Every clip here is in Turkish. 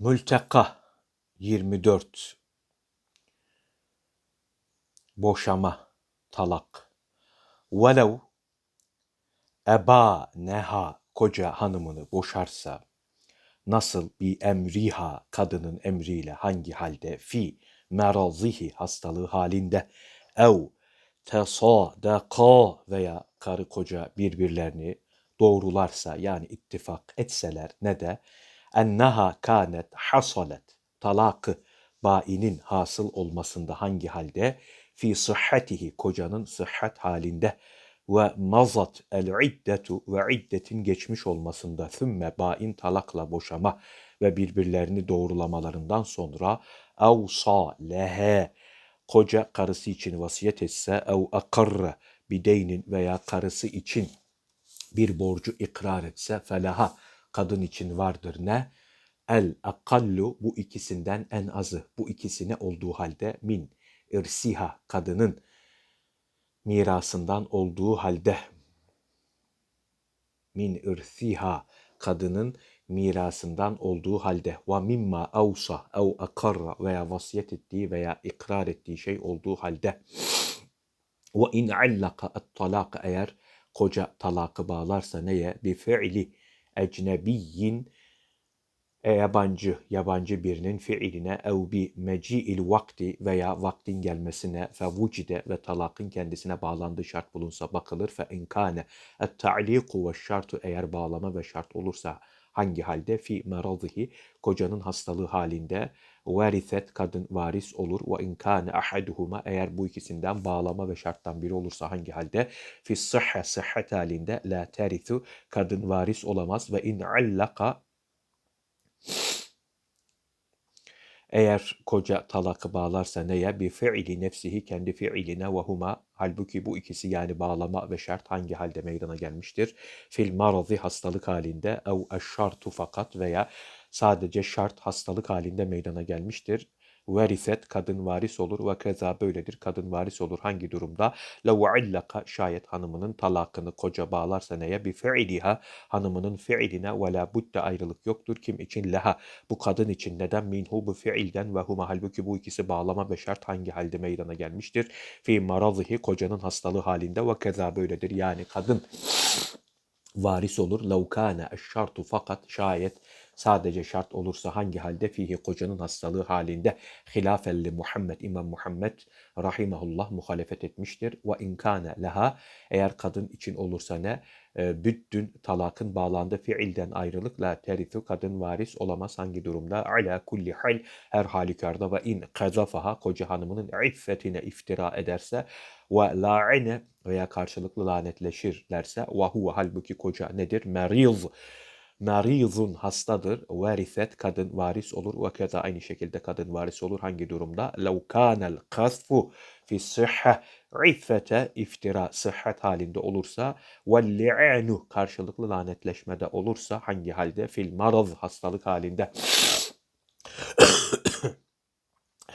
Mülteka 24 Boşama, talak. Velev eba neha koca hanımını boşarsa nasıl bir emriha kadının emriyle hangi halde fi merazihi hastalığı halinde ev tesadaka veya karı koca birbirlerini doğrularsa yani ittifak etseler ne de enneha kanet hasalet. Talakı bainin hasıl olmasında hangi halde? Fi sıhhatihi kocanın sıhhat halinde. Ve mazat el iddetu ve iddetin geçmiş olmasında. Thümme bain talakla boşama ve birbirlerini doğrulamalarından sonra evsa lehe koca karısı için vasiyet etse ev akarra bideynin veya karısı için bir borcu ikrar etse felaha kadın için vardır ne? El akallu bu ikisinden en azı bu ikisine olduğu halde min irsiha kadının mirasından olduğu halde. Min irsiha kadının mirasından olduğu halde. Ve mimma avsa ev akarra veya vasiyet ettiği veya ikrar ettiği şey olduğu halde. Ve in allaka et talak eğer koca talakı bağlarsa neye? Bi fi'li ecnebiyyin e, yabancı, yabancı birinin fiiline ev bi meci'il vakti veya vaktin gelmesine fe vucide ve talakın kendisine bağlandığı şart bulunsa bakılır. Fe inkâne et ta'liku ve şartu eğer bağlama ve şart olursa hangi halde? Fi meradihi kocanın hastalığı halinde veriset kadın varis olur. Ve inkâne ahaduhuma eğer bu ikisinden bağlama ve şarttan biri olursa hangi halde? Fi sıhha sıhhat halinde la terithu kadın varis olamaz. Ve in allaka eğer koca talakı bağlarsa neye? Bir fiili nefsihi kendi fiiline ve huma. Halbuki bu ikisi yani bağlama ve şart hangi halde meydana gelmiştir? Fil marazi hastalık halinde. Ev eşşartu fakat veya sadece şart hastalık halinde meydana gelmiştir. Veriset kadın varis olur. Ve keza böyledir. Kadın varis olur hangi durumda? Lev illaka şayet hanımının talakını koca bağlarsa neye? Bir fiiliha hanımının fiiline ve la budde ayrılık yoktur. Kim için? Leha bu kadın için neden? Minhu bu fiilden ve huma. Halbuki bu ikisi bağlama ve şart hangi halde meydana gelmiştir? Fi marazihi kocanın hastalığı halinde. Ve keza böyledir. Yani kadın varis olur. Laukane şartu fakat şayet sadece şart olursa hangi halde fihi kocanın hastalığı halinde hilafelli Muhammed İmam Muhammed rahimahullah muhalefet etmiştir. Ve inkane leha eğer kadın için olursa ne büddün talakın bağlandığı fiilden ayrılık la terifu kadın varis olamaz hangi durumda ala kulli hal her halükarda ve in kazafaha koca hanımının iffetine iftira ederse ve la'ine veya karşılıklı lanetleşirlerse ve huve halbuki koca nedir? Meriz. Merizun hastadır. Veriset kadın varis olur. Ve keza aynı şekilde kadın varis olur. Hangi durumda? Lev kânel kasfu fi sıhha iffete iftira sıhhat halinde olursa ve li'anu karşılıklı lanetleşmede olursa hangi halde? Fil maraz hastalık halinde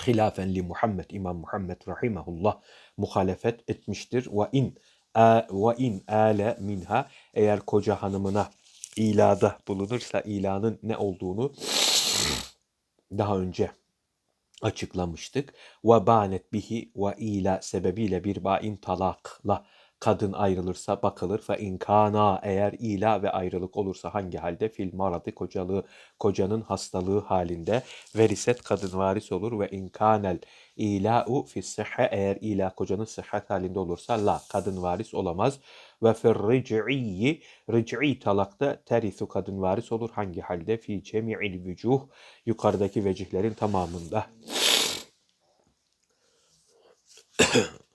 hilafen li Muhammed İmam Muhammed rahimahullah muhalefet etmiştir. Ve in ve in ale minha eğer koca hanımına ilada bulunursa ilanın ne olduğunu daha önce açıklamıştık. Ve banet bihi ve ila sebebiyle bir bain talakla kadın ayrılırsa bakılır. Fe inkana eğer ila ve ayrılık olursa hangi halde? Fil maradı kocalığı kocanın hastalığı halinde. Veriset kadın varis olur. Ve inkanel ila'u fi sıhha eğer ila kocanın sıhhat halinde olursa la kadın varis olamaz. Ve fir ric'i ric'i talakta terisu kadın varis olur. Hangi halde? Fi cemi'il vücuh yukarıdaki vecihlerin tamamında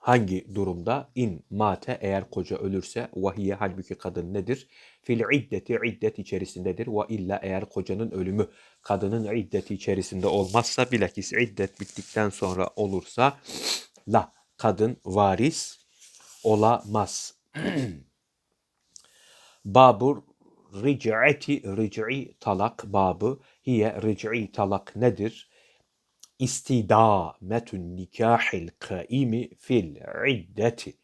hangi durumda in mate eğer koca ölürse vahiye halbuki kadın nedir? Fil iddeti iddet içerisindedir. Ve illa eğer kocanın ölümü kadının iddeti içerisinde olmazsa bilakis iddet bittikten sonra olursa la kadın varis olamaz. Babur ric'ati ric'i talak babı hiye ric'i talak nedir? İstidametün nikahil kaimi fil iddeti.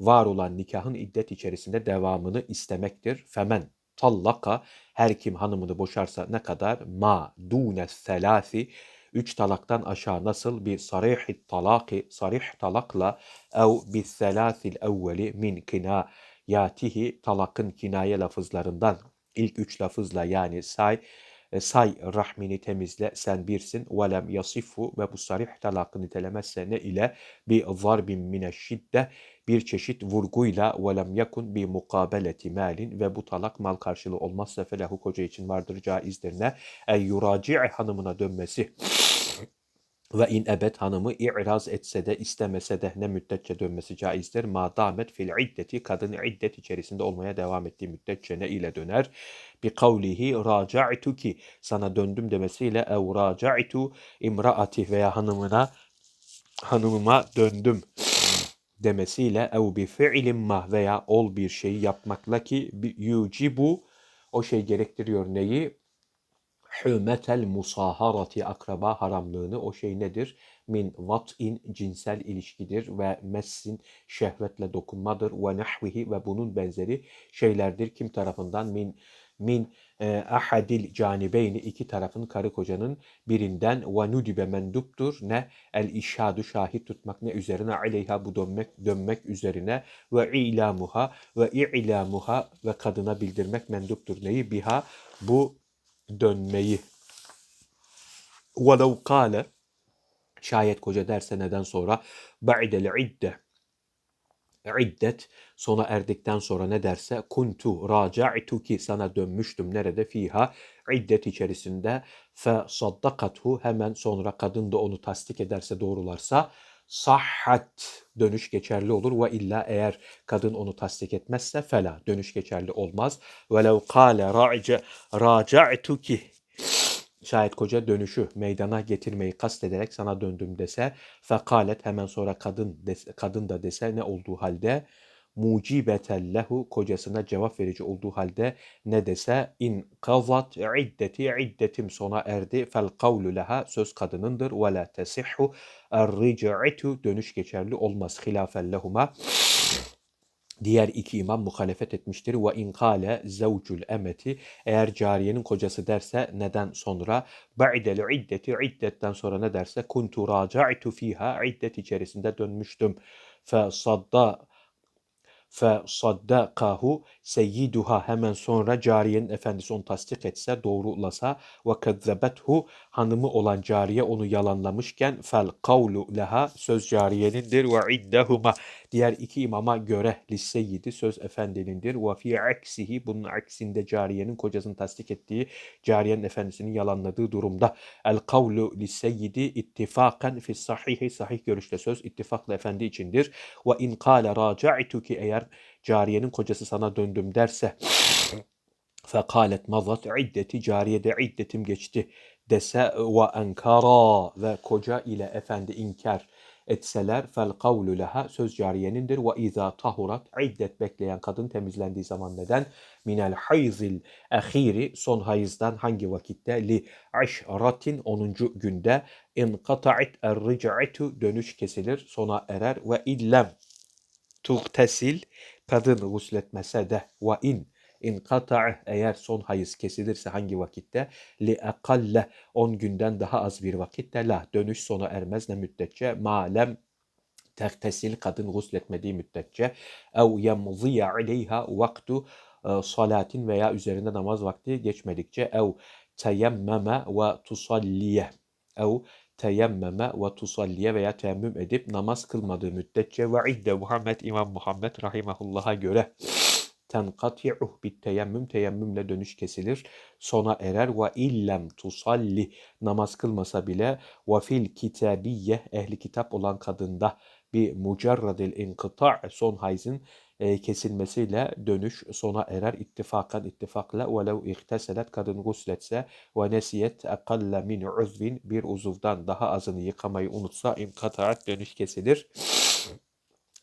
Var olan nikahın iddet içerisinde devamını istemektir. Femen tallaka Her kim hanımını boşarsa ne kadar? Ma dune selasi üç talaktan aşağı nasıl bir sarih talaki sarih talakla ev bi selasil evveli min kina yatihi talakın kinaye lafızlarından ilk üç lafızla yani say say rahmini temizle sen birsin. Ve lem yasifu ve bu sarih talakı nitelemezse ne ile? Bir zarbin mine bir çeşit vurguyla. Ve lem yakun bir mukabeleti malin ve bu talak mal karşılığı olmazsa felahu koca için vardır caizdir ne ey yuraci hanımına dönmesi ve in ebed hanımı i'raz etse de istemese de ne müddetçe dönmesi caizdir. Ma damet fil iddeti kadın iddet içerisinde olmaya devam ettiği müddetçe ne ile döner? Bi kavlihi raca'tu ki sana döndüm demesiyle ev raca'tu imraati veya hanımına hanımıma döndüm demesiyle ev bi fi'lin ma veya ol bir şeyi yapmakla ki yucibu o şey gerektiriyor neyi? Hümetel musaharati akraba haramlığını o şey nedir? Min vat'in cinsel ilişkidir ve messin şehvetle dokunmadır. Ve nahvihi ve bunun benzeri şeylerdir. Kim tarafından? Min min e, ahadil canibeyni iki tarafın karı kocanın birinden. Ve nudibe menduptur. Ne? El işhadu şahit tutmak ne? Üzerine aleyha bu dönmek dönmek üzerine. Ve ilamuha ve ilamuha ve kadına bildirmek menduptur. Neyi? Biha bu dönmeyi. وَلَوْ kâle Şayet koca derse neden sonra ba'del idde iddet sona erdikten sonra ne derse kuntu raca'tu ki sana dönmüştüm nerede fiha iddet içerisinde fe saddakathu hemen sonra kadın da onu tasdik ederse doğrularsa sahhat dönüş geçerli olur ve illa eğer kadın onu tasdik etmezse fela dönüş geçerli olmaz. Velev kâle raca'tu ki şayet koca dönüşü meydana getirmeyi kastederek sana döndüm dese fekalet hemen sonra kadın dese, kadın da dese ne olduğu halde mucibeten lehu kocasına cevap verici olduğu halde ne dese in kazat iddeti iddetim sona erdi. Fel kavlu leha söz kadınındır. Ve la tesihhu er dönüş geçerli olmaz. Hilafen lehuma. Diğer iki imam muhalefet etmiştir. Ve in kâle zevcul emeti eğer cariyenin kocası derse neden sonra? Ba'del iddeti iddetten sonra ne derse? Kuntu raca'tu fiha iddet içerisinde dönmüştüm. Fe sadda fe saddakahu seyyiduha hemen sonra cariyenin efendisi onu tasdik etse doğrulasa ve kezzebethu hanımı olan cariye onu yalanlamışken fel kavlu leha söz cariyenindir. ve iddehuma diğer iki imama göre lisseyyidi söz efendinindir ve fi aksihi bunun aksinde cariyenin kocasını tasdik ettiği cariyenin efendisinin yalanladığı durumda. el kavlu lisseyyidi ittifakan fi sahihi sahih görüşte söz ittifakla efendi içindir. ve in kâle raca'tuki eğer cariyenin kocası sana döndüm derse fekalet mazat iddeti cariyede iddetim geçti dese ve enkara ve koca ile efendi inkar etseler fel kavlu leha söz cariyenindir ve izâ tahurat iddet bekleyen kadın temizlendiği zaman neden? Minel hayzil ahiri son hayızdan hangi vakitte li aşratin 10. günde inqata'it er dönüş kesilir sona erer ve illem tuhtesil kadın gusletmese de ve in in kata eğer son hayız kesilirse hangi vakitte? Li ekalle 10 günden daha az bir vakitte. La dönüş sona ermez ne müddetçe? Malem tehtesil kadın gusletmediği müddetçe. Ev yemziya aleyha vaktu e, salatin veya üzerinde namaz vakti geçmedikçe. Ev teyemmeme ve tusalliye ev teyemmeme ve tusalliye veya teyemmüm edip namaz kılmadığı müddetçe ve idde Muhammed İmam Muhammed rahimahullah'a göre tenkati'uh bit teyemmüm teyemmümle dönüş kesilir. Sona erer. Ve illem tusalli. Namaz kılmasa bile ve fil kitabiye ehli kitap olan kadında bir mucarradil inkıta' son hayzın e, kesilmesiyle dönüş sona erer. İttifakan ittifakla velev ihteselet kadın gusletse nesiyet ekalle min uzvin bir uzuvdan daha azını yıkamayı unutsa inkataat dönüş kesilir.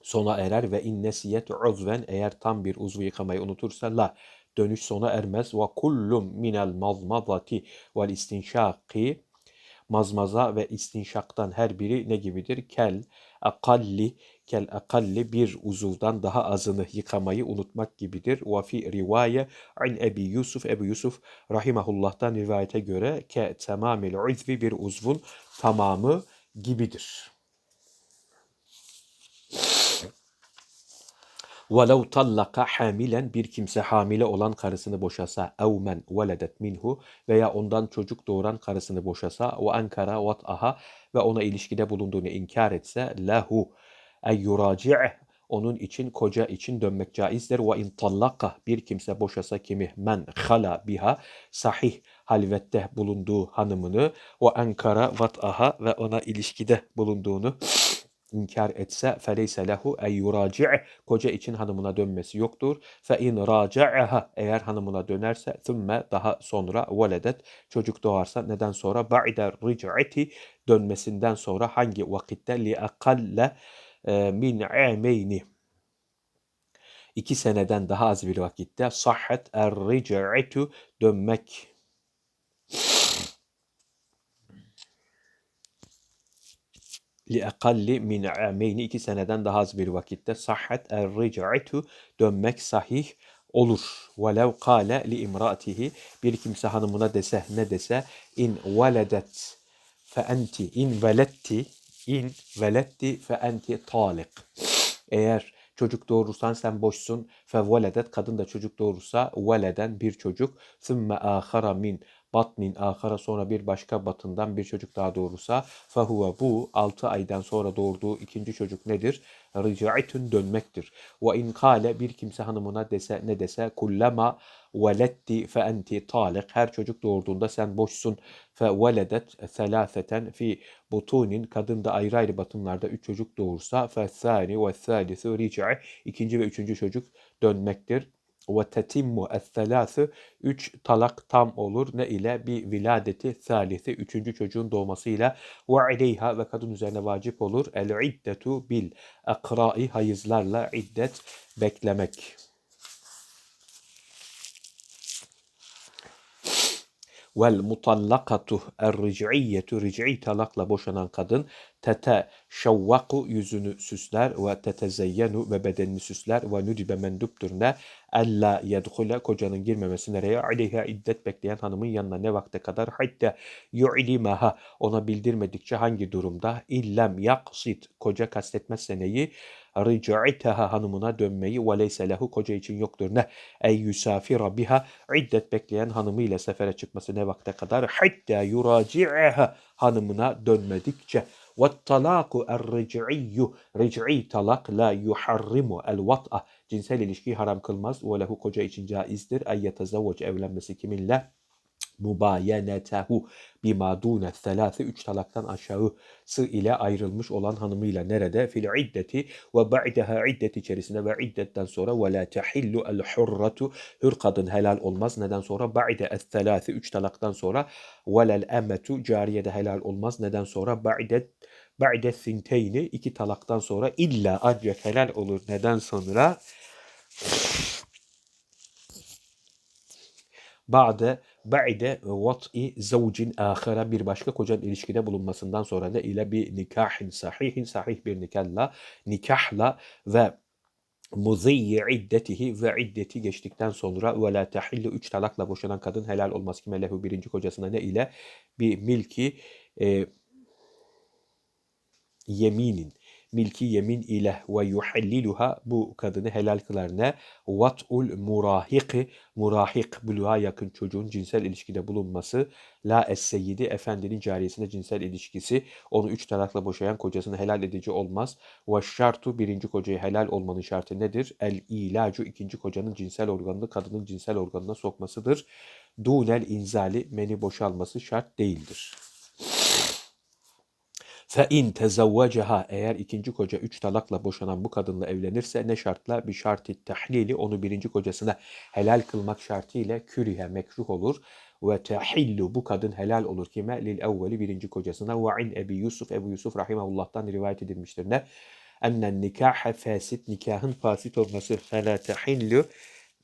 Sona erer ve innesiyet uzven eğer tam bir uzvu yıkamayı unutursa la dönüş sona ermez. Ve kullum minel mazmadati vel istinşaki mazmaza ve istinşaktan her biri ne gibidir? Kel akalli kel akalli bir uzuvdan daha azını yıkamayı unutmak gibidir. Ve fi rivaye an Ebi Yusuf Ebu Yusuf rahimahullah'tan rivayete göre ke tamamil uzvi bir uzvun tamamı gibidir. وَلَوْ طَلَّقَ hamilen bir kimse hamile olan karısını boşasa اَوْ مَنْ وَلَدَتْ minhu veya ondan çocuk doğuran karısını boşasa وَاَنْكَرَ وَطْ'aha ve ona ilişkide bulunduğunu inkar etse lehu ey yuraci'eh onun için koca için dönmek caizdir. Ve in tallaka bir kimse boşasa kimi men hala biha sahih halvette bulunduğu hanımını ve enkara vat'aha ve ona ilişkide bulunduğunu inkar etse feleyse lehu ey yuraci' koca için hanımına dönmesi yoktur. Fe in raca'aha eğer hanımına dönerse thumma daha sonra veledet çocuk doğarsa neden sonra ba'de ric'ati dönmesinden sonra hangi vakitte li akalle min ameyni iki seneden daha az bir vakitte sahhat er-ric'atu dönmek. Li akalli min ameyni iki seneden daha az bir vakitte sahhat er-ric'atu dönmek sahih olur. Velev kâle li imraatihi bir kimse hanımına dese ne dese in veledet fe enti in veletti in veletti fe enti talik. Eğer çocuk doğurursan sen boşsun. Fe veledet kadın da çocuk doğurursa veleden bir çocuk. Sümme ahara min batnin ahara sonra bir başka batından bir çocuk daha doğurursa fehuve bu 6 aydan sonra doğurduğu ikinci çocuk nedir? Rica'itun dönmektir. Ve in kâle bir kimse hanımına dese ne dese kullama veletti fe enti talik her çocuk doğurduğunda sen boşsun. fe veledet selâfeten fi butunin. Kadın da ayrı ayrı batınlarda üç çocuk doğursa fe thani ve thalithu rica ikinci ve üçüncü çocuk dönmektir ve tetimmu es-selâsü üç talak tam olur. Ne ile? Bir viladeti salisi üçüncü çocuğun doğmasıyla ve aleyha ve kadın üzerine vacip olur. El iddetu bil akra'i hayızlarla iddet beklemek. Vel mutallakatu er-ric'iyyetu ric'i talakla boşanan kadın tete şavvaku yüzünü süsler ve tetezeyyenu ve bedenini süsler ve nüdibe menduptur ne ella yedhule kocanın girmemesi nereye aleyha iddet bekleyen hanımın yanına ne vakte kadar? Hatta yu'limaha ona bildirmedikçe hangi durumda? İllem yaksit koca kastetmezse neyi rica'itaha hanımına dönmeyi ve leyse lehu koca için yoktur ne ey yusafira biha iddet bekleyen hanımıyla sefere çıkması ne vakte kadar hatta yuraci'aha hanımına dönmedikçe وَالطَّلَاقُ الرِّجْعِيُّ Ric'i talak la yuharrimu el vat'a cinsel ilişkiyi haram kılmaz. Ve lehu koca için caizdir. Ey yetezevvec evlenmesi kiminle? Mubayenetehu bima dune selâse üç talaktan aşağısı ile ayrılmış olan hanımıyla nerede? Fil iddeti ve ba'deha iddet içerisinde ve iddetten sonra ve la tehillu el hurratu hür kadın helal olmaz. Neden sonra? Ba'de es selâse üç talaktan sonra ve lel emetu cariye de helal olmaz. Neden sonra? Ba'de ba'de sinteyni iki talaktan sonra illa ancak helal olur. Neden sonra? Ba'de ba'de vat'i zavcin ahara bir başka kocanın ilişkide bulunmasından sonra ne ile bir nikahin sahihin sahih bir nikahla nikahla ve muziyyi iddetihi ve iddeti geçtikten sonra ve la tahillu üç talakla boşanan kadın helal olmaz kime lehu birinci kocasına ne ile? Bir milki e, yeminin milki yemin ile ve yuhalliluha bu kadını helal kılar ne? Vat'ul murahiki murahik buluğa yakın çocuğun cinsel ilişkide bulunması la es-seyyidi efendinin cariyesine cinsel ilişkisi onu üç talakla boşayan kocasını helal edici olmaz. Ve şartu birinci kocayı helal olmanın şartı nedir? El ilacu ikinci kocanın cinsel organını kadının cinsel organına sokmasıdır. Dunel inzali meni boşalması şart değildir. Fe in tezevvecaha eğer ikinci koca üç talakla boşanan bu kadınla evlenirse ne şartla? Bir şartı tahlili onu birinci kocasına helal kılmak şartıyla kürihe mekruh olur. Ve tehillu bu kadın helal olur kime? Lil evveli birinci kocasına. Ve in Ebi Yusuf, Ebu Yusuf rahimahullah'tan rivayet edilmiştir ne? Ennen nikahe fasit, nikahın fasit olması. Fela tehillu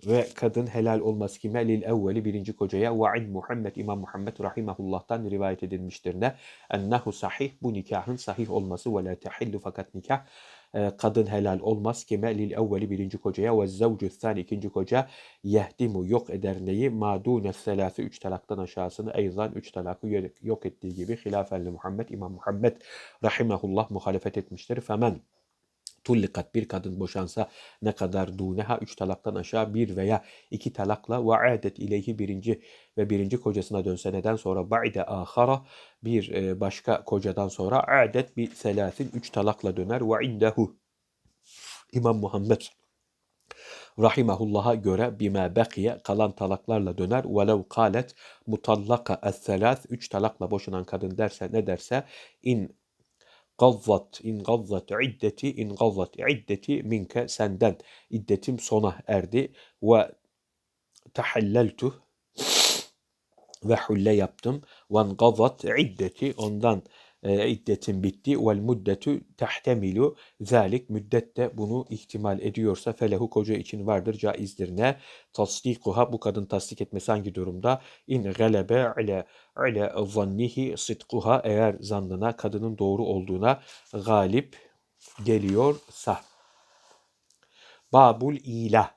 ve kadın helal olmaz kime? Lil evveli birinci kocaya ve an Muhammed İmam Muhammed rahimahullah'tan rivayet edilmiştir ne? Ennehu sahih bu nikahın sahih olması ve la tehillu fakat nikah e, kadın helal olmaz kime lil evveli birinci kocaya ve zevcu thani ikinci koca yehdimu yok eder neyi madune selası üç talaktan aşağısını eyzan üç talakı yok ettiği gibi hilafelli Muhammed İmam Muhammed rahimahullah muhalefet etmiştir. Femen tullikat bir kadın boşansa ne kadar duneha üç talaktan aşağı bir veya iki talakla ve adet ileyhi birinci ve birinci kocasına dönse neden sonra? Ba'de ahara bir e, başka kocadan sonra adet bir selasin üç talakla döner. Ve indehu İmam Muhammed rahimahullah'a göre bime bekiye kalan talaklarla döner. Velev kalet mutallaka es-selas üç talakla boşanan kadın derse ne derse? İn Gazzat, in gazzat iddeti, in gazzat iddeti minke senden. İddetim sona erdi. Ve tahalleltu ve hulle yaptım. Ve gazzat iddeti ondan iddetin bitti. Vel müddetu tehtemilu zalik müddet de bunu ihtimal ediyorsa felehu koca için vardır caizdir ne? Tasdikuha bu kadın tasdik etmesi hangi durumda? İn galebe ale ale zannihi sidkuha eğer zannına kadının doğru olduğuna galip geliyorsa. Babul ilah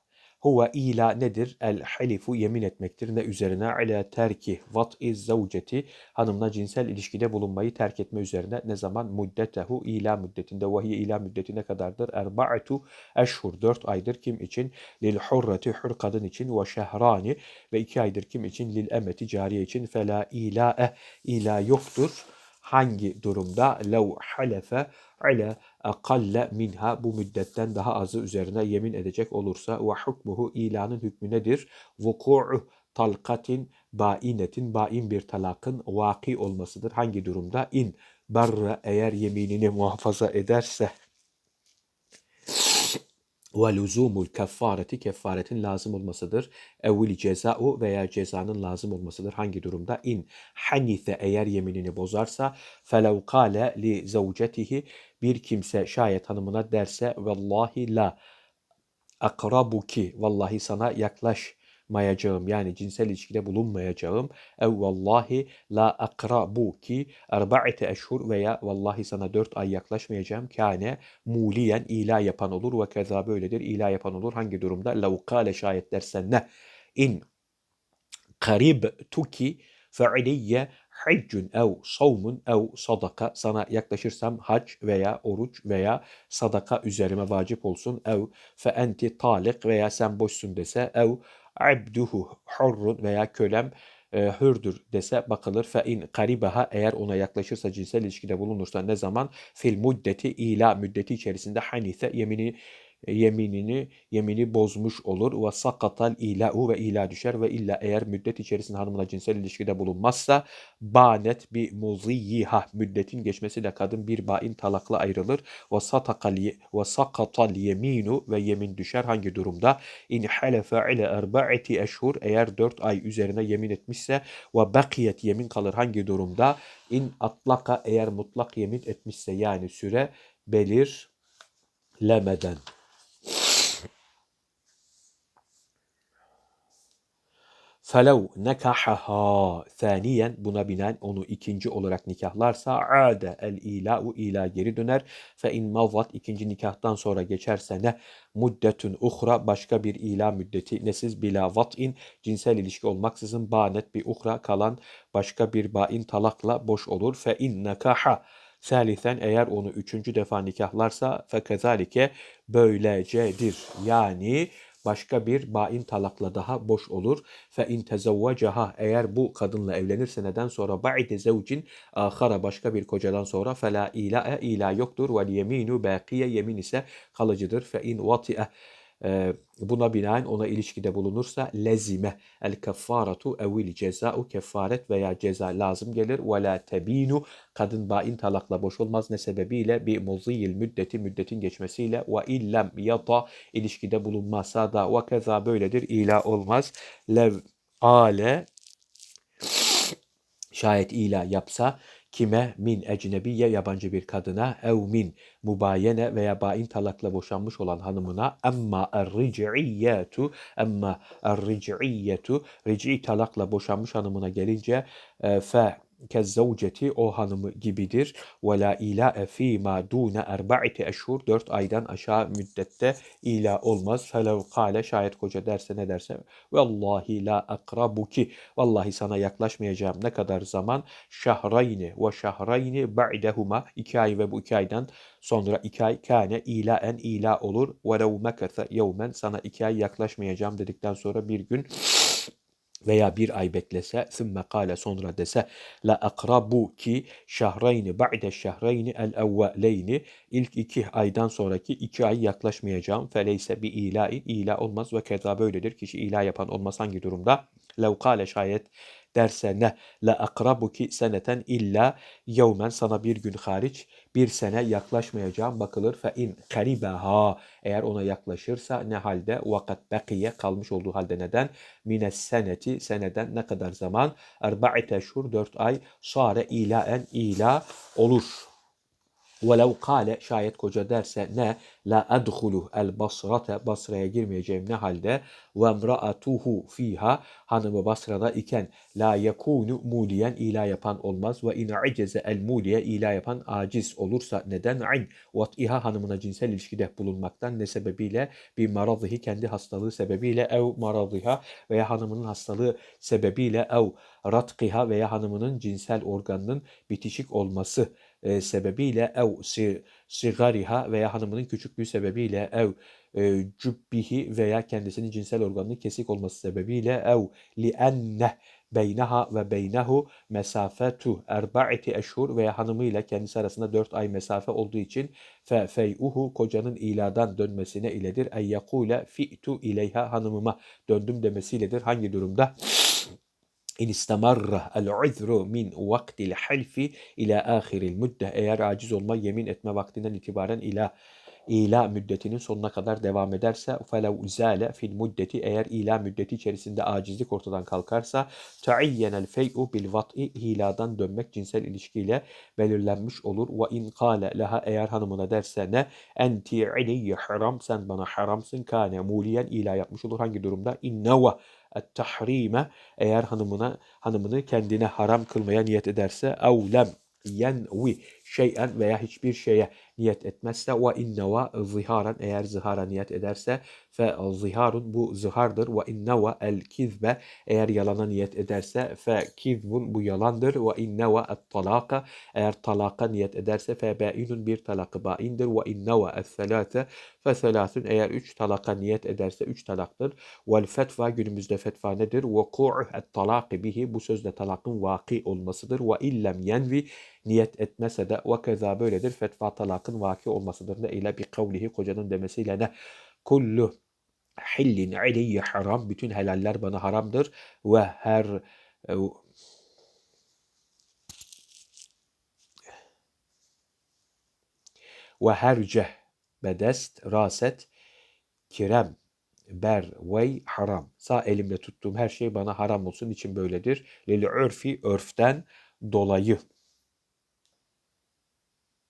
Huve ila nedir? El halifu yemin etmektir. Ne üzerine? Ala terki vat'i zavceti hanımla cinsel ilişkide bulunmayı terk etme üzerine. Ne zaman? Muddetehu ila müddetinde. Vahiye ila müddeti ne kadardır? Erba'atu eşhur. Dört aydır kim için? Lil hurreti hür kadın için ve şehrani ve iki aydır kim için? Lil emeti cariye için. Fela ila'e ila yoktur. Hangi durumda? Lev halefe ala akalle minha bu müddetten daha azı üzerine yemin edecek olursa ve hukmuhu ilanın hükmü nedir? Vuku'u talkatin bainetin bain bir talakın vaki olmasıdır. Hangi durumda? İn barra eğer yeminini muhafaza ederse ve luzumul keffareti keffaretin lazım olmasıdır. Evvil ceza'u veya cezanın lazım olmasıdır. Hangi durumda? İn hanise eğer yeminini bozarsa felev kâle li zavcetihi bir kimse şayet hanımına derse vallahi la akrabuki vallahi sana yaklaş mayacağım yani cinsel ilişkide bulunmayacağım. Ev vallahi la akrabu ki erba'ete eşhur veya vallahi sana dört ay yaklaşmayacağım. Kâne muliyen ila yapan olur ve keza böyledir. ila yapan olur. Hangi durumda? Lev kâle şayet dersen ne? İn karib tuki fe'iliyye haccun ev savmun ev sadaka. Sana yaklaşırsam hac veya oruç veya sadaka üzerime vacip olsun. Ev fe enti talik veya sen boşsun dese ev abduhu hurrun veya kölem e, hürdür dese bakılır. Fe in karibaha eğer ona yaklaşırsa cinsel ilişkide bulunursa ne zaman? Fil muddeti ila müddeti içerisinde. Hanise yemini yeminini yemini bozmuş olur. Ve sakatal ila'u ve ila düşer ve illa eğer müddet içerisinde hanımla cinsel ilişkide bulunmazsa banet bi muziyyiha müddetin geçmesiyle kadın bir bain talakla ayrılır. Ve satakal ve sakatal yeminu ve yemin düşer hangi durumda? İn halefe ile erba'ati eşhur eğer dört ay üzerine yemin etmişse ve bakiyet yemin kalır hangi durumda? İn atlaka eğer mutlak yemin etmişse yani süre belirlemeden Felev nekahaha saniyen buna binen onu ikinci olarak nikahlarsa ade el ila'u ila geri döner. Fe in mavvat ikinci nikahtan sonra geçerse ne muddetun uhra başka bir ila müddeti nesiz bila vat'in cinsel ilişki olmaksızın banet bir uhra kalan başka bir bain talakla boş olur. Fe in nekaha Salisen eğer onu üçüncü defa nikahlarsa fe kezalike böylecedir. Yani başka bir bain talakla daha boş olur. Fe in tezevvecaha eğer bu kadınla evlenirse neden sonra ba'de zevcin ahara başka bir kocadan sonra fela ilae ila yoktur ve yeminu bakiye yemin ise kalıcıdır. Fe in vati'e buna binaen ona ilişkide bulunursa lezime el keffaratu evil ceza'u kefaret veya ceza lazım gelir. Ve la tebinu kadın bain talakla boş olmaz. Ne sebebiyle? Bir muziyil müddeti müddetin geçmesiyle. Ve illem yata ilişkide bulunmazsa da. Ve keza böyledir ila olmaz. Lev ale şayet ila yapsa kime min ecnebiye yabancı bir kadına ev min mubayene veya bain talakla boşanmış olan hanımına emma er-ric'iyyetu emma er-ric'iyyetu ric'i talakla boşanmış hanımına gelince e, fe kezzevceti o hanımı gibidir. Ve la ilae fi ma dune erba'iti eşhur dört aydan aşağı müddette ila olmaz. Felev kale şayet koca derse ne derse vallahi la akrabuki. Vallahi sana yaklaşmayacağım ne kadar zaman? Şahrayni ve şahrayni ba'dehuma. İki ay ve bu iki aydan sonra iki ay kâne ila en ila olur. Ve lev mekese yevmen. Sana iki ay yaklaşmayacağım dedikten sonra bir gün veya bir ay beklese sümme kale sonra dese la akrabu ki şahrayni ba'de şahrayni el evveleyni ilk iki aydan sonraki iki ay yaklaşmayacağım. Feleyse bi ilain ila olmaz ve keza böyledir kişi ila yapan olmaz hangi durumda? Lev kale şayet derse ne? La akrabu ki seneten illa yevmen sana bir gün hariç bir sene yaklaşmayacağım bakılır. Fe in karibaha. Eğer ona yaklaşırsa ne halde? Vakat bekiye kalmış olduğu halde neden? Mines seneti seneden ne kadar zaman? Erba'ite şur dört ay sare ilaen ila olur. وَلَوْ kâle şayet koca derse ne la adhulu el basrate Basra'ya girmeyeceğim ne halde ve emraatuhu fiha hanımı Basra'da iken la yekunu muliyen ila yapan olmaz ve in aceze el muliye ila yapan aciz olursa neden in vat'iha hanımına cinsel ilişkide bulunmaktan ne sebebiyle bir maradhihi kendi hastalığı sebebiyle ev maradhiha veya hanımının hastalığı sebebiyle ev ratkiha veya hanımının cinsel organının bitişik olması e, sebebiyle ev sigariha veya hanımının küçüklüğü sebebiyle ev e, cübbihi veya kendisinin cinsel organının kesik olması sebebiyle ev li enne beynaha ve beynehu mesafetu erba'iti eşhur veya hanımıyla kendisi arasında dört ay mesafe olduğu için fe fey'uhu kocanın iladan dönmesine iledir. Ey yakule fi'tu ileyha hanımıma döndüm demesiyledir. Hangi durumda? İn istamarra el-uzru min vaktil halfi ila ahiril müdde. Eğer aciz olma yemin etme vaktinden itibaren ila ila müddetinin sonuna kadar devam ederse felev zale fil müddeti eğer ila müddeti içerisinde acizlik ortadan kalkarsa taiyyenel fey'u bil vat'i hiladan dönmek cinsel ilişkiyle belirlenmiş olur. Ve in kâle laha eğer hanımına derse ne? Enti aleyye haram sen bana haramsın kâne muliyen ila yapmış olur. Hangi durumda? İnneva et-tahrime eğer hanımına hanımını kendine haram kılmaya niyet ederse evlem yenvi şeyen veya hiçbir şeye niyet etmezse ve inneva ziharen eğer zihara niyet ederse fe ziharun bu zihardır ve inneva el kizbe eğer yalana niyet ederse fe kizbun bu yalandır. Ve inneva et talaka eğer talaka niyet ederse fe ba'inun bir talakı ba'indir. Ve inneva es selase fe selasun eğer üç talaka niyet ederse üç talaktır. Vel fetva günümüzde fetva nedir? Ve ku'u et talakı bihi bu sözde talakın vaki olmasıdır. Ve illem yenvi niyet etmese de ve keza böyledir. Fetva talakın vaki olmasıdır. Ne ile bir kavlihi kocanın demesiyle ne kullu hillin aleyye haram bütün helaller bana haramdır ve her ve herceh bedest raset kirem ber vey haram. Sağ elimle tuttuğum her şey bana haram olsun için böyledir. Lil örfi örften dolayı.